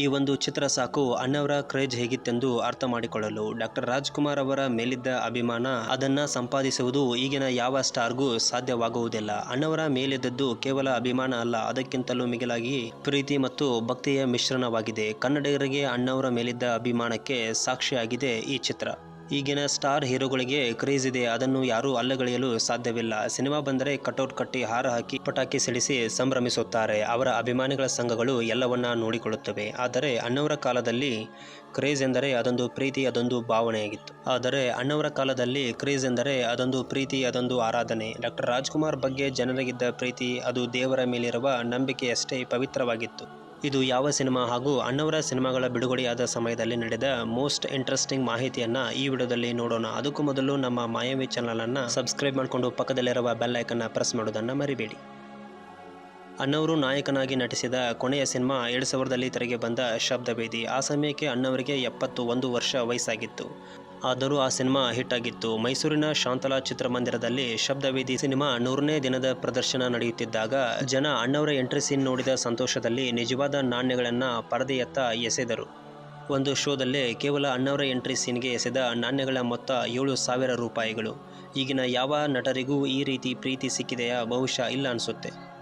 ಈ ಒಂದು ಚಿತ್ರ ಸಾಕು. ಅಣ್ಣವರ ಕ್ರೇಜ್ ಹೇಗಿತ್ತೆಂದು ಅರ್ಥ ಮಾಡಿಕೊಳ್ಳಲು ಡಾಕ್ಟರ್ ರಾಜ್ಕುಮಾರ್ ಅವರ ಮೇಲಿದ್ದ ಅಭಿಮಾನ ಅದನ್ನ ಸಂಪಾದಿಸುವುದು ಈಗಿನ ಯಾವ ಸ್ಟಾರ್ಗೂ ಸಾಧ್ಯವಾಗುವುದಿಲ್ಲ. ಅಣ್ಣವರ ಮೇಲಿದ್ದದ್ದು ಕೇವಲ ಅಭಿಮಾನ ಅಲ್ಲ, ಅದಕ್ಕಿಂತಲೂ ಮಿಗಿಲಾಗಿ ಪ್ರೀತಿ ಮತ್ತು ಭಕ್ತಿಯ ಮಿಶ್ರಣವಾಗಿದೆ. ಕನ್ನಡಿಗರಿಗೆ ಅಣ್ಣವರ ಮೇಲಿದ್ದ ಅಭಿಮಾನಕ್ಕೆ ಸಾಕ್ಷಿಯಾಗಿದೆ ಈ ಚಿತ್ರ. ಈಗಿನ ಸ್ಟಾರ್ ಹೀರೋಗಳಿಗೆ ಕ್ರೇಜ್ ಇದೆ. ಅದನ್ನು ಯಾರೂ ಅಲ್ಲಗಳೆಯಲು ಸಾಧ್ಯವಿಲ್ಲ. ಸಿನಿಮಾ ಬಂದರೆ ಕಟೌಟ್ ಕಟ್ಟಿ ಹಾರ ಹಾಕಿ ಪಟಾಕಿ ಸಿಡಿಸಿ ಸಂಭ್ರಮಿಸುತ್ತಾರೆ. ಅವರ ಅಭಿಮಾನಿಗಳ ಸಂಘಗಳು ಎಲ್ಲವನ್ನ ನೋಡಿಕೊಳ್ಳುತ್ತವೆ. ಆದರೆ ಅಣ್ಣವರ ಕಾಲದಲ್ಲಿ ಕ್ರೇಜ್ ಎಂದರೆ ಅದೊಂದು ಪ್ರೀತಿ, ಅದೊಂದು ಭಾವನೆಯಾಗಿತ್ತು. ಆದರೆ ಅಣ್ಣವರ ಕಾಲದಲ್ಲಿ ಕ್ರೇಜ್ ಎಂದರೆ ಅದೊಂದು ಪ್ರೀತಿ, ಅದೊಂದು ಆರಾಧನೆ. ಡಾಕ್ಟರ್ ರಾಜ್ಕುಮಾರ್ ಬಗ್ಗೆ ಜನರಿಗಿದ್ದ ಪ್ರೀತಿ, ಅದು ದೇವರ ಮೇಲಿರುವ ನಂಬಿಕೆಯಷ್ಟೇ ಪವಿತ್ರವಾಗಿತ್ತು. ಇದು ಯಾವ ಸಿನಿಮಾ ಹಾಗೂ ಅಣ್ಣವರ ಸಿನಿಮಾಗಳ ಬಿಡುಗಡೆಯಾದ ಸಮಯದಲ್ಲಿ ನಡೆದ ಮೋಸ್ಟ್ ಇಂಟ್ರೆಸ್ಟಿಂಗ್ ಮಾಹಿತಿಯನ್ನು ಈ ವಿಡಿಯೋದಲ್ಲಿ ನೋಡೋಣ. ಅದಕ್ಕೂ ಮೊದಲು ನಮ್ಮ ಮಾಯಾವಿ ಚಾನಲ್ ಅನ್ನ ಸಬ್ಸ್ಕ್ರೈಬ್ ಮಾಡಿಕೊಂಡು ಪಕ್ಕದಲ್ಲಿರುವ ಬೆಲ್ ಪ್ರೆಸ್ ಮಾಡೋದನ್ನ ಮರಿಬೇಡಿ. ಅಣ್ಣವರು ನಾಯಕನಾಗಿ ನಟಿಸಿದ ಕೊನೆಯ ಸಿನಿಮಾ ಎರಡು ಸಾವಿರದಲ್ಲಿ ತೆರೆಗೆ ಬಂದ ಶಬ್ದವೇದಿ ಆ ಸಮಯಕ್ಕೆ ಅಣ್ಣವರಿಗೆ ಎಪ್ಪತ್ತು ಒಂದು ವರ್ಷ ವಯಸ್ಸಾಗಿತ್ತು. ಆದರೂ ಆ ಸಿನಿಮಾ ಹಿಟ್ ಆಗಿತ್ತು ಮೈಸೂರಿನ ಶಾಂತಲಾ ಚಿತ್ರಮಂದಿರದಲ್ಲಿ ಶಬ್ದವೇದಿ ಸಿನಿಮಾ ನೂರನೇ ದಿನದ ಪ್ರದರ್ಶನ ನಡೆಯುತ್ತಿದ್ದಾಗ ಜನ ಅಣ್ಣವರ ಎಂಟ್ರಿ ಸೀನ್ ನೋಡಿದ ಸಂತೋಷದಲ್ಲಿ ನಿಜವಾದ ನಾಣ್ಯಗಳನ್ನು ಪರದೆಯತ್ತ ಎಸೆದರು. ಒಂದು ಶೋದಲ್ಲೇ ಕೇವಲ ಅಣ್ಣವರ ಎಂಟ್ರಿ ಸೀನ್ಗೆ ಎಸೆದ ನಾಣ್ಯಗಳ ಮೊತ್ತ ಏಳು ಸಾವಿರ ರೂಪಾಯಿಗಳು. ಈಗಿನ ಯಾವ ನಟರಿಗೂ ಈ ರೀತಿ ಪ್ರೀತಿ ಸಿಕ್ಕಿದೆಯಾ ಬಹುಶಃ ಇಲ್ಲ ಅನಿಸುತ್ತೆ.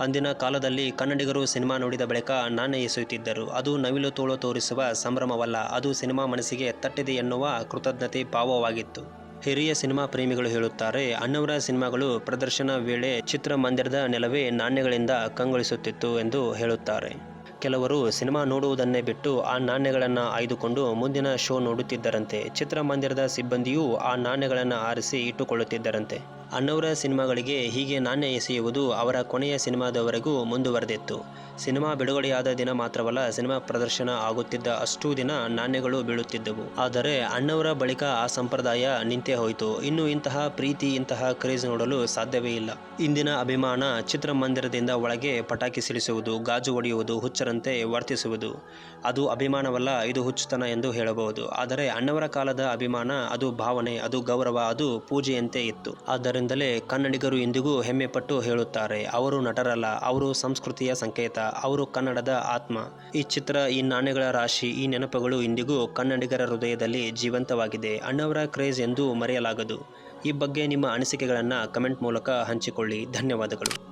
ಅಂದಿನ ಕಾಲದಲ್ಲಿ ಕನ್ನಡಿಗರು ಸಿನಿಮಾ ನೋಡಿದ ಬಳಿಕ ನಾಣ್ಯ ಎಸೆಯುತ್ತಿದ್ದರು. ಅದು ನವಿಲು ತೋಳು ತೋರಿಸುವ ಸಂಭ್ರಮವಲ್ಲ, ಅದು ಸಿನಿಮಾ ಮನಸ್ಸಿಗೆ ತಟ್ಟಿದೆ ಎನ್ನುವ ಕೃತಜ್ಞತೆ ಭಾವವಾಗಿತ್ತು. ಹಿರಿಯ ಸಿನಿಮಾ ಪ್ರೇಮಿಗಳು ಹೇಳುತ್ತಾರೆ, ಅಣ್ಣವರ ಸಿನಿಮಾಗಳು ಪ್ರದರ್ಶನ ವೇಳೆ ಚಿತ್ರಮಂದಿರದ ನೆಲವೇ ನಾಣ್ಯಗಳಿಂದ ಕಂಗೊಳಿಸುತ್ತಿತ್ತು ಎಂದು ಹೇಳುತ್ತಾರೆ. ಕೆಲವರು ಸಿನಿಮಾ ನೋಡುವುದನ್ನೇ ಬಿಟ್ಟು ಆ ನಾಣ್ಯಗಳನ್ನು ಆಯ್ದುಕೊಂಡು ಮುಂದಿನ ಶೋ ನೋಡುತ್ತಿದ್ದರಂತೆ. ಚಿತ್ರಮಂದಿರದ ಸಿಬ್ಬಂದಿಯೂ ಆ ನಾಣ್ಯಗಳನ್ನು ಆರಿಸಿ ಇಟ್ಟುಕೊಳ್ಳುತ್ತಿದ್ದರಂತೆ. ಅಣ್ಣವರ ಸಿನಿಮಾಗಳಿಗೆ ಹೀಗೆ ನಾಣ್ಯ ಎಸೆಯುವುದು ಅವರ ಕೊನೆಯ ಸಿನಿಮಾದವರೆಗೂ ಮುಂದುವರೆದಿತ್ತು. ಸಿನಿಮಾ ಬಿಡುಗಡೆಯಾದ ದಿನ ಮಾತ್ರವಲ್ಲ, ಸಿನಿಮಾ ಪ್ರದರ್ಶನ ಆಗುತ್ತಿದ್ದ ಅಷ್ಟೂ ದಿನ ನಾಣ್ಯಗಳು ಬೀಳುತ್ತಿದ್ದವು. ಆದರೆ ಅಣ್ಣವರ ಬಳಿಕ ಆ ಸಂಪ್ರದಾಯ ನಿಂತೇ ಹೋಯಿತು. ಇನ್ನು ಇಂತಹ ಪ್ರೀತಿ, ಇಂತಹ ಕ್ರೇಜ್ ನೋಡಲು ಸಾಧ್ಯವೇ ಇಲ್ಲ. ಇಂದಿನ ಅಭಿಮಾನ ಚಿತ್ರಮಂದಿರದಿಂದ ಒಳಗೆ ಪಟಾಕಿ ಸಿಡಿಸುವುದು, ಗಾಜು ಒಡೆಯುವುದು, ಹುಚ್ಚರಂತೆ ವರ್ತಿಸುವುದು, ಅದು ಅಭಿಮಾನವಲ್ಲ, ಇದು ಹುಚ್ಚುತನ ಎಂದು ಹೇಳಬಹುದು. ಆದರೆ ಅಣ್ಣವರ ಕಾಲದ ಅಭಿಮಾನ ಅದು ಭಾವನೆ, ಅದು ಗೌರವ, ಅದು ಪೂಜೆಯಂತೆ ಇತ್ತು. ಆದ್ದರಿಂದಲೇ ಕನ್ನಡಿಗರು ಇಂದಿಗೂ ಹೆಮ್ಮೆ ಪಟ್ಟು ಹೇಳುತ್ತಾರೆ. ಅವರು ನಟರಲ್ಲ, ಅವರು ಸಂಸ್ಕೃತಿಯ ಸಂಕೇತ, ಅವರು ಕನ್ನಡದ ಆತ್ಮ. ಈ ಚಿತ್ರ, ಈ ನಾಣ್ಯಗಳ ರಾಶಿ, ಈ ನೆನಪುಗಳು ಇಂದಿಗೂ ಕನ್ನಡಿಗರ ಹೃದಯದಲ್ಲಿ ಜೀವಂತವಾಗಿದೆ. ಅಣ್ಣವರ ಕ್ರೇಜ್ ಎಂದು ಮರೆಯಲಾಗದು. ಈ ಬಗ್ಗೆ ನಿಮ್ಮ ಅನಿಸಿಕೆಗಳನ್ನು ಕಮೆಂಟ್ ಮೂಲಕ ಹಂಚಿಕೊಳ್ಳಿ. ಧನ್ಯವಾದಗಳು.